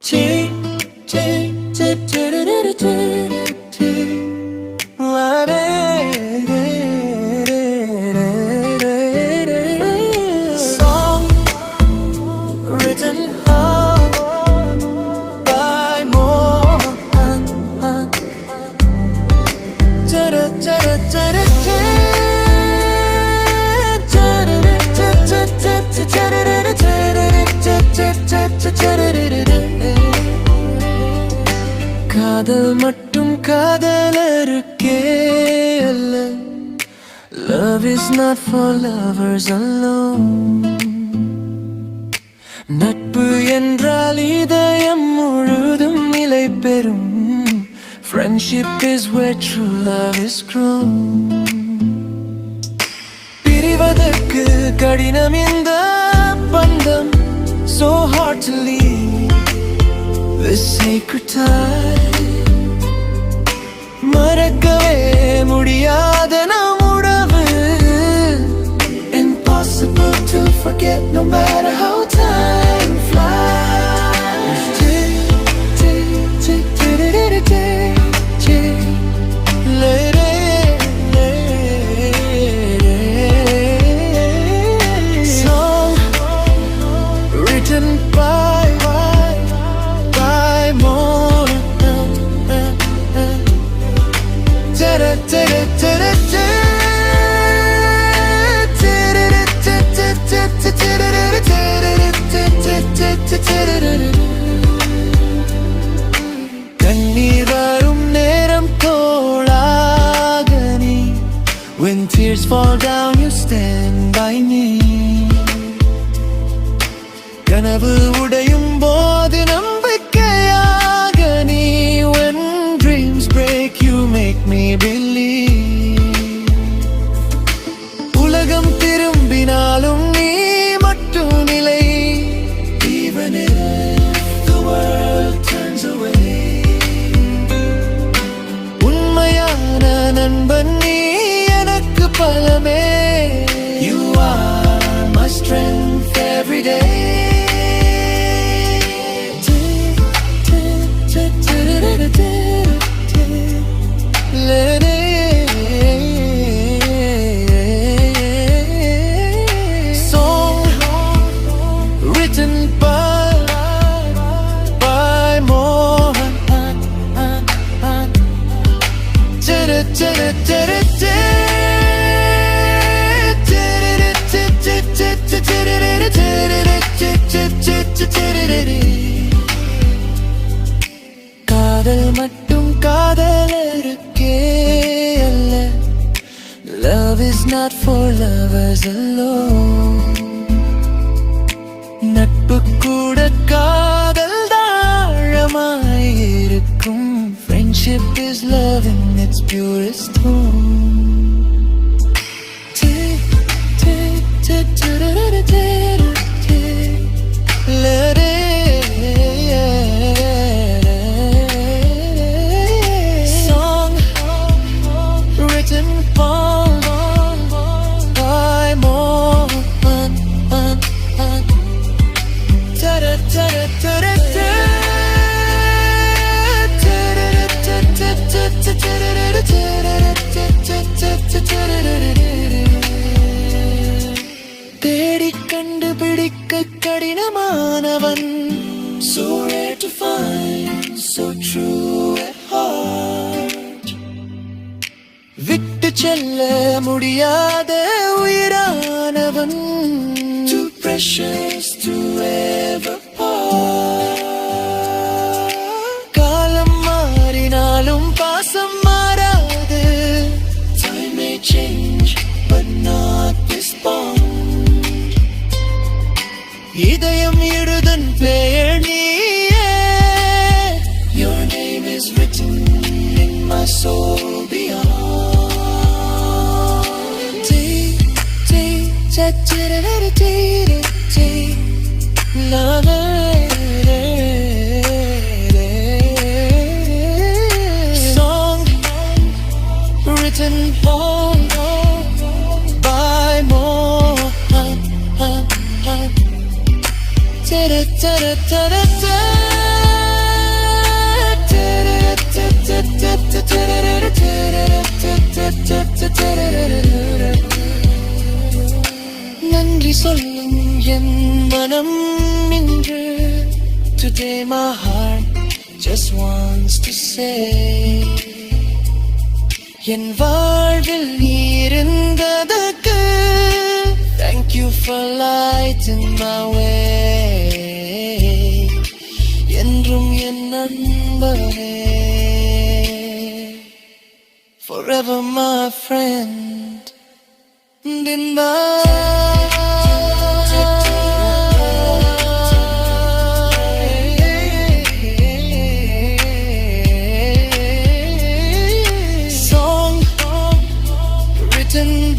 치, 치, 치, 치, 르르르 치. காதல் மட்டும் காதலருக்கே அல்ல Love is not for lovers alone நட்பு என்றால் இதயம் முழுதும் நிலை பெறும் Friendship is where true love is grown பிரிவதற்கு கடினம் இந்த பந்தம் So hard to leave This sacred tie மறக்கவே முடியாத நம் உறவு Impossible to forget no matter how time flies கண்ணீர் வரும் நேரம் தோளாக நீ When tears fall down you stand by me கனவு உடையும் காதல் மட்டும் காதலருக்கே அல்ல Love is not for lovers alone நட்பு கூட காதல் தாழமாயிருக்கும் Friendship is love in its purest form Tick, tick, tick, tick, tick, tick. தேடி கண்டுபிடிக்க கடினமானவன் So rare to find, so true at heart விட்டு செல்ல முடியாத உயிரானவன் Too precious to ever காலம் மாறினாலும் பாசம் மாறாது Time may change but not this bond இதயம் எழுதன் பெயர் நீயே Your name is written in my soul beyond Dee, dee, நன்றி சொல்லும் என் மனம் இன்று Today my heart just wants to say என் வாழ்வில் இருந்ததற்கு Thank you for lighting my way Forever my friend Goodbye. Song written